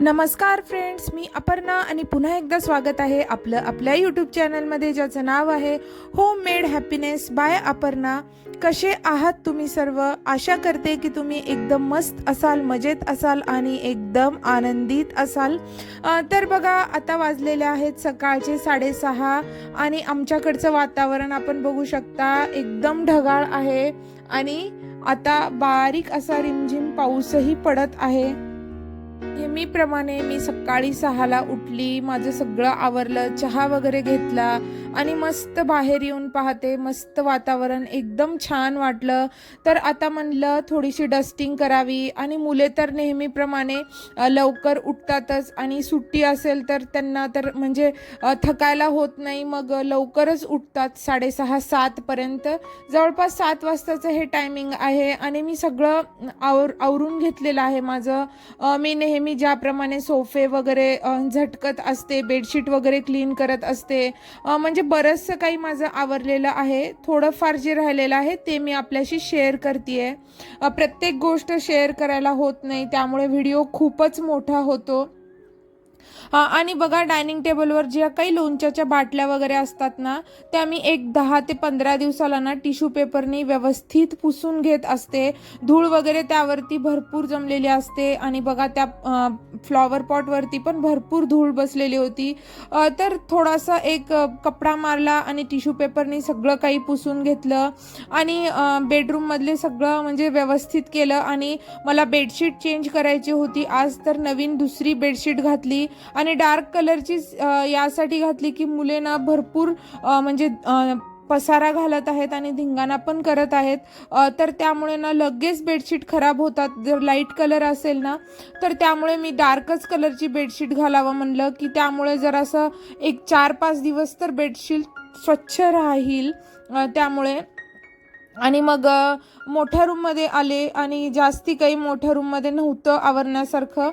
नमस्कार फ्रेंड्स मी अपर्णा आणि पुन्हा एकदा स्वागत आहे आपलं आपल्या यूट्यूब चॅनलमध्ये ज्याचं नाव आहे home made happiness by Aparna. कसे आहात तुम्ही सर्व? आशा करते की तुम्ही एकदम मस्त असाल मजेत असाल आणि एकदम आनंदित असाल. तर बघा आता वाजलेले आहेत सकाळचे साडेसहा आणि आमच्याकडचं वातावरण आपण बघू शकता एकदम ढगाळ आहे. आणि आता बारीक असा रिमझिम पाऊसही पडत आहे. नेहमीप्रमाणे मी सकाळी सहाला उठली माझं सगळं आवरलं चहा वगैरे घेतला आणि मस्त बाहेर येऊन पाहते मस्त वातावरण एकदम छान वाटलं. तर आता म्हणलं थोडीशी डस्टिंग करावी आणि मुले तर नेहमीप्रमाणे लवकर उठतातच आणि सुट्टी असेल तर त्यांना तर म्हणजे थकायला होत नाही. मग लवकरच उठतात साडेसहा सातपर्यंत जवळपास सात वाजताचं हे टायमिंग आहे आणि मी सगळं आवर आवरून घेतलेलं आहे माझं. मी नेहमी मी ज्याप्रमाणे सोफे वगैरे झटकत असते बेडशीट वगैरे क्लीन करत असते म्हणजे बरंचसं काही माझं आवरलेलं आहे. थोडंफार जे राहिलेलं आहे ते मी आपल्याशी शेअर करते प्रत्येक गोष्ट शेअर करायला होत नाही त्यामुळे व्हिडिओ खूपच मोठा होतो. आणि बघा डायनिंग टेबलवर ज्या काही लोणच्याच्या बाटल्या वगैरे असतात ना त्या मी एक दहा ते पंधरा दिवसाला ना टिश्यू पेपरनी व्यवस्थित पुसून घेत असते. धूळ वगैरे त्यावरती भरपूर जमलेली असते आणि बघा त्या फ्लॉवर पॉटवरती पण भरपूर धूळ बसलेली होती. तर थोडासा एक कपडा मारला आणि टिश्यू पेपरनी सगळं काही पुसून घेतलं आणि बेडरूममधले सगळं म्हणजे व्यवस्थित केलं आणि मला बेडशीट चेंज करायची होती. आज तर नवीन दुसरी बेडशीट घातली आणि डार्क कलरची यासाठी घातली की मुले ना भरपूर म्हणजे पसारा घालत आहेत आणि धिंगाणा पण करत आहेत. तर त्यामुळे ना लगेच बेडशीट खराब होतात. जर लाइट कलर असेल ना तर त्यामुळे मी डार्कच कलरची बेडशीट घालावं म्हणलं की त्यामुळे जरासं एक चार पाच दिवस तर बेडशीट स्वच्छ राहील. त्यामुळे आणि मग मोठ्या रूममध्ये आले आणि जास्ती काही मोठ्या रूममध्ये नव्हतं आवरण्यासारखं.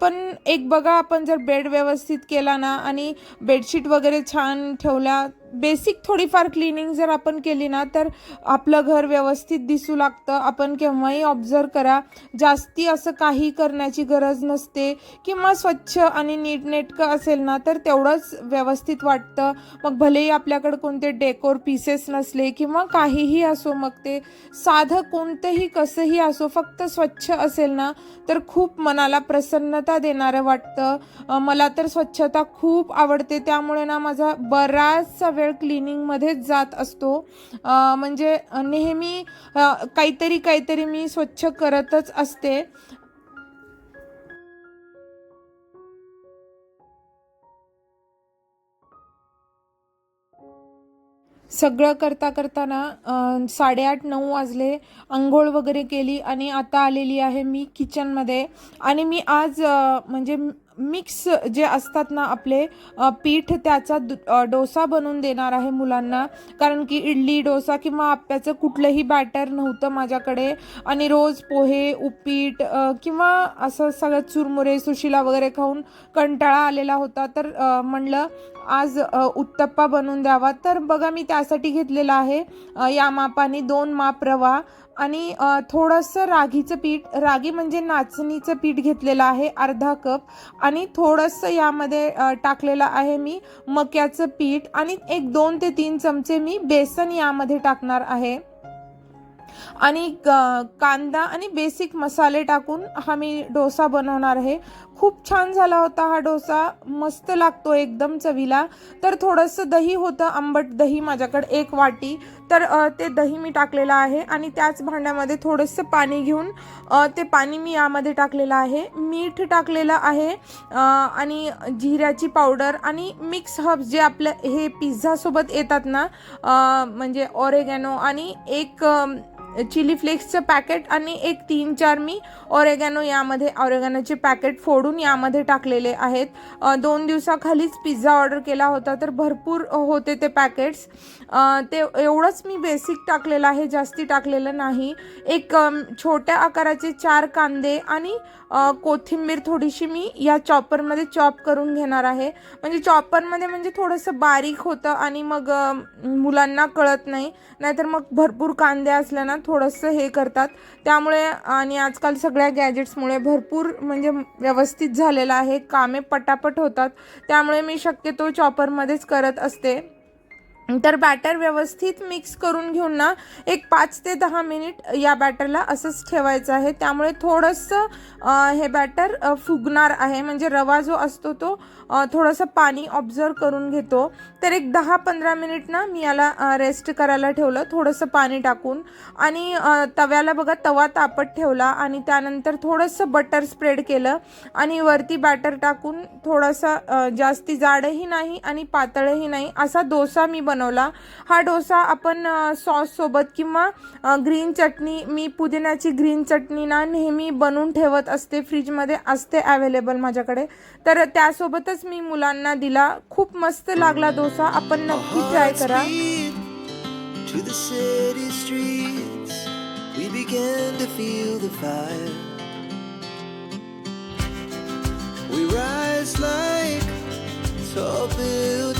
पण एक बघा आपण जर बेड व्यवस्थित केला ना आणि बेडशीट वगैरे छान ठेवल्या बेसिक थोडीफार क्लिनिंग जर आपण केली ना तर आपलं घर व्यवस्थित दिसू लागतं. आपण केव्हाही ऑब्झर्व करा. जास्ती असं काही करण्याची गरज नसते. किंवा स्वच्छ आणि नीटनेटकं असेल ना तर तेवढंच व्यवस्थित वाटतं. मग भलेही आपल्याकडे कोणते डेकोर पीसेस नसले किंवा काहीही असो मग ते साधं कोणतंही कसंही असो फक्त स्वच्छ असेल ना तर खूप मनाला प्रसन्नता देणारं वाटतं. मला तर स्वच्छता खूप आवडते. त्यामुळे ना माझा बराचसा वेळ क्लिनिंगमध्येच जात असतो. म्हणजे नेहमी काहीतरी काहीतरी मी स्वच्छ करतच असते. सगळं करता करताना साडेआठ नऊ वाजले. आंघोळ वगैरे केली आणि आता आलेली आहे मी किचनमध्ये आणि मी आज म्हणजे मिक्स जे असतात ना आपले पीठ त्याचा दु- डोसा बनवून देणार आहे मुलांना. कारण की इडली डोसा किंवा आप्याचं कुठलंही बॅटर नव्हतं माझ्याकडे. आणि रोज पोहे उपीट किंवा असं सगळं चुरमुरे सुशिला वगैरे खाऊन कंटाळा आलेला होता. तर म्हणलं आज उत्तप्पा बनवून द्यावा. तर बघा मी त्यासाठी घेतलेला आहे या मापाने दोन माप रवा आणि थोडंसं रागीचं पीठ रागी म्हणजे नाचणीचं पीठ घेतलेलं आहे अर्धा कप. आणि थोडंसं यामध्ये टाकलेलं आहे मी मक्याचं पीठ आणि एक दोन ते तीन चमचे मी बेसन यामध्ये टाकणार आहे. आणि कांदा आणि बेसिक मसाले टाकून हा मी डोसा बनवणार आहे. खूप छान झाला होता हा डोसा मस्त लागतो एकदम चवीला. तर थोडंसं दही होतं आंबट दही माझ्याकडे एक वाटी. तर ते दही मी टाकलेलं आहे आणि त्याच भांड्यामध्ये थोडंसं पाणी घेऊन ते पाणी मी यामध्ये टाकलेलं आहे. मीठ टाकलेलं आहे आणि जिऱ्याची पावडर आणि मिक्स हब्स जे आपलं हे पिझ्झासोबत येतात ना म्हणजे ऑरेगॅनो आणि एक चिली फ्लेक्सचं पॅकेट आणि एक तीन चार मी ऑरेगॅनो यामध्ये ऑरेगॅनोचे पॅकेट फोडून यामध्ये टाकलेले आहेत. दोन दिवसाखालीच पिझ्झा ऑर्डर केला होता तर भरपूर होते ते पॅकेट्स. ते एवढंच मी बेसिक टाकलेलं आहे जास्ती टाकलेलं नाही. एक छोट्या आकाराचे चार कांदे आणि कोथिंबीर थोडीशी मी या चॉपरमध्ये चॉप करून घेणार आहे. म्हणजे चॉपरमध्ये म्हणजे थोडंसं बारीक होतं आणि मग मुलांना कळत नाही. नाहीतर मग भरपूर कांदे असल्या ना थोडंसं हे करतात. त्यामुळे आणि आजकाल सगळ्या गॅजेट्समुळे भरपूर म्हणजे व्यवस्थित झालेलं आहे. कामे पटापट होतात. त्यामुळे मी शक्यतो चॉपरमध्येच करत असते. तर बॅटर व्यवस्थित मिक्स करून घेऊन ना एक पाच ते दहा मिनिट या बॅटरला असंच ठेवायचं आहे. त्यामुळे थोडंसं हे बॅटर फुगणार आहे. म्हणजे रवा जो असतो तो थोडंसं पाणी ऑब्झर्व करून घेतो. तर एक दहा पंधरा मिनिट ना मी याला रेस्ट करायला ठेवलं. थोडंसं पाणी टाकून. आणि तव्याला बघा तवा तापत ठेवला. आणि त्यानंतर थोडंसं बटर स्प्रेड केलं. आणि वरती बॅटर टाकून थोडासा जास्ती जाडही नाही आणि पातळही नाही. असा डोसा मी बनवला. हा डोसा आपण सॉससोबत किंवा ग्रीन चटणी मी पुदिन्याची ग्रीन चटणी ना नेहमी बनवून ठेवत असते. फ्रीजमध्ये असते अवेलेबल माझ्याकडे. तर त्यासोबतच मी मुलांना दिला. खूप मस्त लागला डोसा. आपण नक्की ट्राय करा. Speed to the city streets, we began to feel the fire. We rise like tall buildings.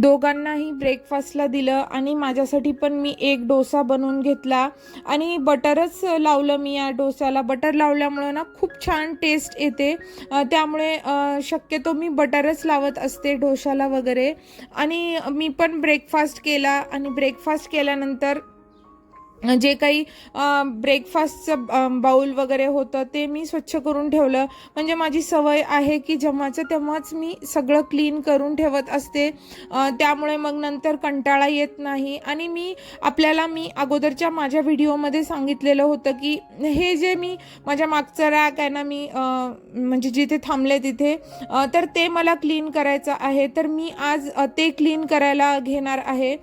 दोघांनाही ब्रेकफास्टला दिलं आणि माझ्यासाठी पण मी एक डोसा बनवून घेतला. आणि बटरच लावलं मी या डोस्याला. बटर लावल्यामुळं ना खूप छान टेस्ट येते. त्यामुळे शक्यतो मी बटरच लावत असते डोशाला वगैरे. आणि मी पण ब्रेकफास्ट केला आणि ब्रेकफास्ट केल्यानंतर जे काही ब्रेकफास्टचं बाऊल वगैरे होतं ते मी स्वच्छ करून ठेवलं. म्हणजे माझी सवय आहे की जेव्हाचं तेव्हाच मी सगळं क्लीन करून ठेवत असते. त्यामुळे मग नंतर कंटाळा येत नाही. आणि मी आपल्याला मी अगोदरच्या माझ्या व्हिडिओमध्ये सांगितलेलं होतं की हे जे मी माझ्या मागचं रॅक आहे ना मी म्हणजे जिथे थांबले तिथे तर ते मला क्लीन करायचं आहे. तर मी आज ते क्लीन करायला घेणार आहे.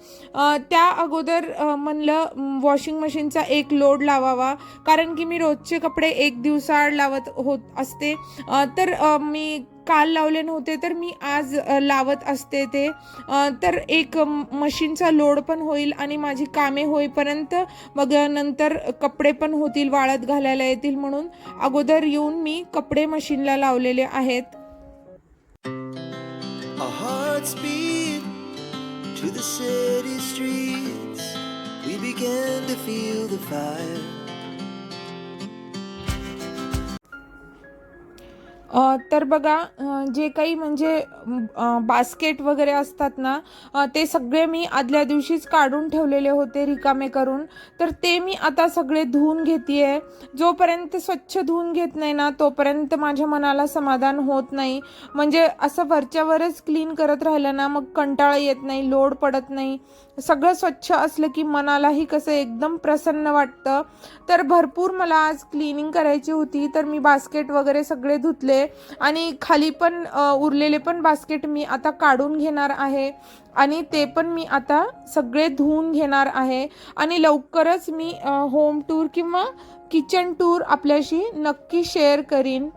त्या अगोदर म्हणलं वॉश वॉशिंग मशीनचा एक लोड लावावा. कारण की मी रोजचे कपडे एक दिवसाआड लावत होत असते. तर मी काल लावले नव्हते तर मी आज लावत असते ते. तर एक मशीनचा लोड पण होईल आणि माझी कामे होईपर्यंत मग नंतर कपडे पण होतील वाळत घालायला येतील म्हणून अगोदर येऊन मी कपडे मशीनला लावलेले आहेत. To the city streets. Began to feel the fire. तर बघा जे काही म्हणजे बास्केट वगैरे असतात ना ते सगळे मी आदल्या दिवशीच काढून ठेवलेले होते रिकामे करून. तर ते मी आता सगळे धुवून घेते जोपर्यंत स्वच्छ धुवून घेत नाही ना तोपर्यंत माझ्या मनाला समाधान होत नाही. म्हणजे असं वरच्यावरच क्लीन करत राहिलं ना मग कंटाळा येत नाही लोड पडत नाही. सगळं स्वच्छ असलं की मनालाही कसं एकदम प्रसन्न वाटतं तर भरपूर मला आज क्लिनिंग करायची होती तर मी बास्केट वगैरे सगळे धुतले आणि खाली पण उरलेले पण बास्केट मी आता काढून घेणार आहे आणि ते पण मी आता सगळे धुवून घेणार आहे आणि लवकरच मी होम टूर किंवा किचन टूर आपल्याशी नक्की शेअर करीन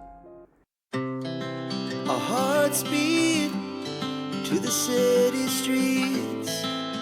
to the city street.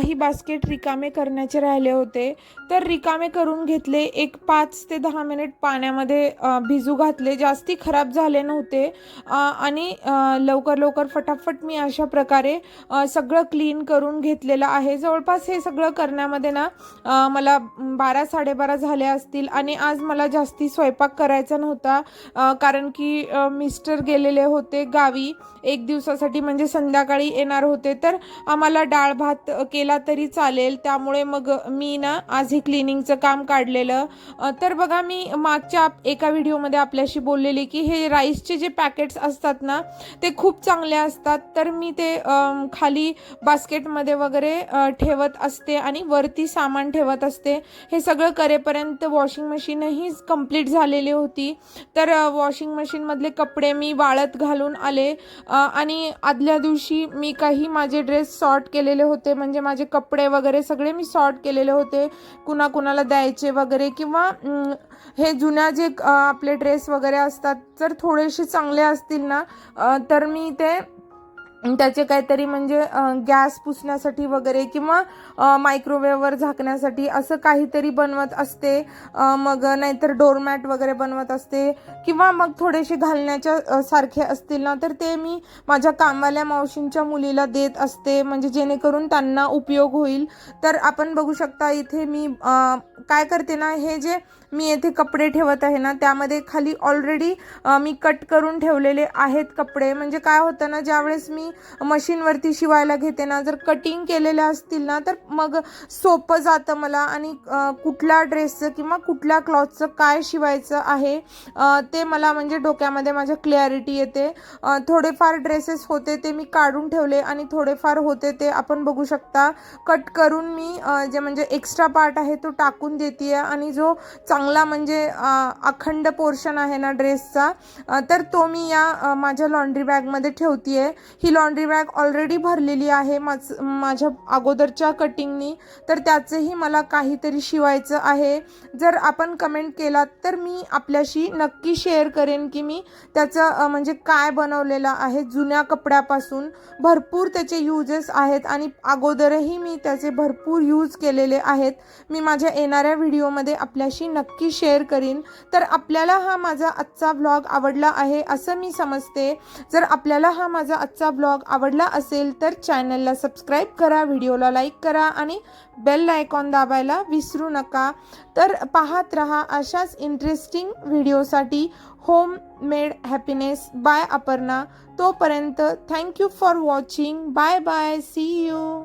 काही बास्केट रिकामे करण्याचे राहिले होते. तर रिकामे करून घेतले. एक पाच ते दहा मिनिट पाण्यामध्ये भिजू घातले. जास्ती खराब झाले नव्हते. आणि लवकर लवकर फटाफट मी अशा प्रकारे सगळं क्लीन करून घेतलेलं आहे. जवळपास हे सगळं करण्यामध्ये ना मला बारा साडेबारा झाले असतील आणि आज मला जास्ती स्वयंपाक करायचा नव्हता. कारण की मिस्टर गेलेले होते गावी. एक दिवसासाठी म्हणजे संध्याकाळी येणार होते. तर आम्हाला डाळ भात केला केला तरी चालेल. त्यामुळे मग मी ना आज हे क्लिनिंगचं काम काढलेलं. तर बघा मी मागच्या एका व्हिडिओमध्ये आपल्याशी बोललेली की हे राईसचे जे पॅकेट्स असतात ना ते खूप चांगले असतात. तर मी ते खाली बास्केटमध्ये वगैरे ठेवत असते आणि वरती सामान ठेवत असते. हे सगळं करेपर्यंत वॉशिंग मशीनही कंप्लीट झालेली होती. तर वॉशिंग मशीनमधले कपडे मी वाळत घालून आले. आणि आदल्या दिवशी मी काही माझे ड्रेस सॉर्ट केलेले होते. म्हणजे माझे कपडे वगैरे सगळे मी सॉर्ट केलेले होते. कुणा कुणाला द्यायचे वगैरे किंवा हे जुन्या जे आपले ड्रेस वगैरे असतात जर थोडेसे चांगले असतील ना तर मी ते त्याचे काहीतरी म्हणजे गॅस पुसण्यासाठी वगैरे किंवा मायक्रोवेव्हवर झाकण्यासाठी असं काहीतरी बनवत असते. मग नाहीतर डोरमॅट वगैरे बनवत असते. किंवा मग थोडेसे घालण्याच्या सारखे असतील ना तर ते मी माझ्या कामवाल्या मावशींच्या मुलीला देत असते. म्हणजे जेणेकरून त्यांना उपयोग होईल. तर आपण बघू शकता इथे मी काय करते ना हे जे मी येथे कपडे ठेवत आहे ना त्यामध्ये खाली ऑलरेडी मी कट करून ठेवलेले आहेत कपडे. म्हणजे काय होतं ना ज्यावेळेस मी मशीनवरती शिवायला घेते ना जर कटिंग केलेल्या असतील ना तर मग सोपं जातं मला. आणि कुठल्या ड्रेसचं किंवा कुठल्या क्लॉथचं काय शिवायचं आहे ते मला म्हणजे डोक्यामध्ये माझ्या क्लॅरिटी येते. थोडेफार ड्रेसेस होते ते मी काढून ठेवले आणि थोडेफार होते ते आपण बघू शकता. कट करून मी जे म्हणजे एक्स्ट्रा पार्ट आहे तो टाकून देते आणि जो चांगला म्हणजे अखंड पोर्शन आहे ना ड्रेसचा तर तो मी या माझ्या लॉन्ड्री बॅगमध्ये ठेवते ही लॉन्ड्री बॅग ऑलरेडी भरलेली आहे माझ माझ्या अगोदरच्या कटिंगनी. तर त्याचंही मला काहीतरी शिवायचं आहे. जर आपण कमेंट केलात तर मी आपल्याशी नक्की शेअर करेन की मी त्याचं म्हणजे काय बनवलेलं आहे जुन्या कपड्यापासून. भरपूर त्याचे युजेस आहेत आणि अगोदरही मी त्याचे भरपूर यूज केलेले आहेत. मी माझ्या येणाऱ्या व्हिडिओमध्ये आपल्याशी नक्की शेअर करीन. तर आपल्याला हा माझा आजचा व्लॉग आवडला आहे असं मी समजते. जर आपल्याला हा माझा आजचा ब्लॉग आवडला असेल तर चॅनलला सबस्क्राईब करा व्हिडिओला लाईक करा आणि बेल आयकॉन दाबायला विसरू नका. तर पाहत रहा अशाच इंटरेस्टिंग व्हिडिओसाठी home made happiness by Aparna. तोपर्यंत thank you for watching bye bye see you